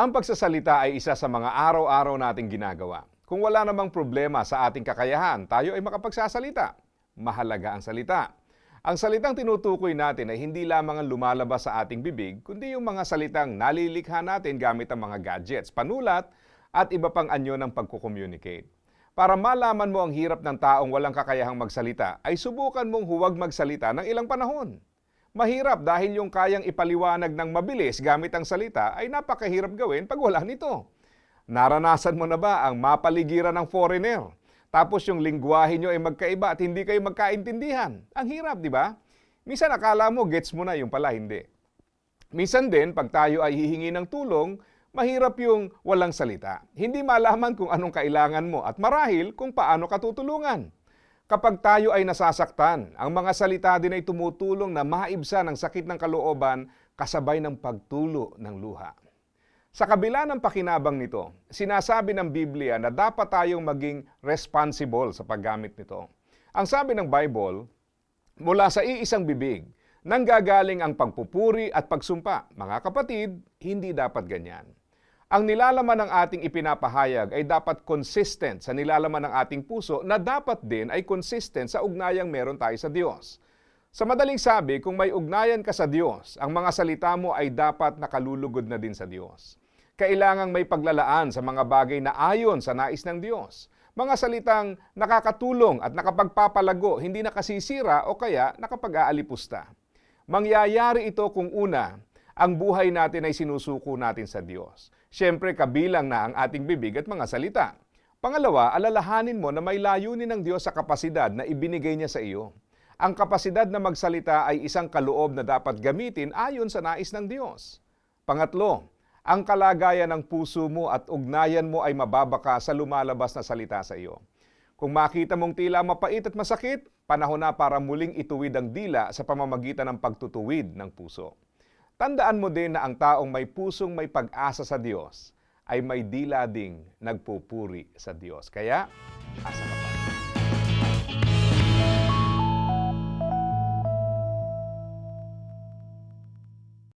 Ang pagsasalita ay isa sa mga araw-araw nating ginagawa. Kung wala namang problema sa ating kakayahan, tayo ay makapagsasalita. Mahalaga ang salita. Ang salitang tinutukoy natin ay hindi lamang ang lumalabas sa ating bibig, kundi yung mga salitang nalilikha natin gamit ang mga gadgets, panulat, at iba pang anyo ng pagkukommunicate. Para malaman mo ang hirap ng taong walang kakayahang magsalita, ay subukan mong huwag magsalita ng ilang panahon. Mahirap dahil yung kayang ipaliwanag ng mabilis gamit ang salita ay napakahirap gawin pag wala nito. Naranasan mo na ba ang mapaligiran ng foreigner? Tapos yung lingwahe nyo ay magkaiba at hindi kayo magkaintindihan. Ang hirap, di ba? Minsan akala mo gets mo na, yung pala hindi. Minsan din, pag tayo ay hihingi ng tulong, mahirap yung walang salita. Hindi malaman kung anong kailangan mo at marahil kung paano ka tutulungan. Kapag tayo ay nasasaktan, ang mga salita din ay tumutulong na maibsan ang sakit ng kalooban kasabay ng pagtulo ng luha. Sa kabila ng pakinabang nito, sinasabi ng Biblia na dapat tayong maging responsible sa paggamit nito. Ang sabi ng Bible, mula sa iisang bibig, nanggagaling ang pagpupuri at pagsumpa. Mga kapatid, hindi dapat ganyan. Ang nilalaman ng ating ipinapahayag ay dapat consistent sa nilalaman ng ating puso na dapat din ay consistent sa ugnayang meron tayo sa Diyos. Sa madaling sabi, kung may ugnayan ka sa Diyos, ang mga salita mo ay dapat nakalulugod na din sa Diyos. Kailangang may paglalaan sa mga bagay na ayon sa nais ng Diyos. Mga salitang nakakatulong at nakapagpapalago, hindi nakasisira o kaya nakapag-aalipusta. Mangyayari ito kung una, ang buhay natin ay sinusuko natin sa Diyos. Siyempre, kabilang na ang ating bibig at mga salita. Pangalawa, alalahanin mo na may layunin ng Diyos sa kapasidad na ibinigay niya sa iyo. Ang kapasidad na magsalita ay isang kaloob na dapat gamitin ayon sa nais ng Diyos. Pangatlo, ang kalagayan ng puso mo at ugnayan mo ay mababaka sa lumalabas na salita sa iyo. Kung makita mong tila mapait at masakit, panahon na para muling ituwid ang dila sa pamamagitan ng pagtutuwid ng puso. Tandaan mo din na ang taong may pusong may pag-asa sa Diyos ay may dila ding nagpupuri sa Diyos. Kaya, asa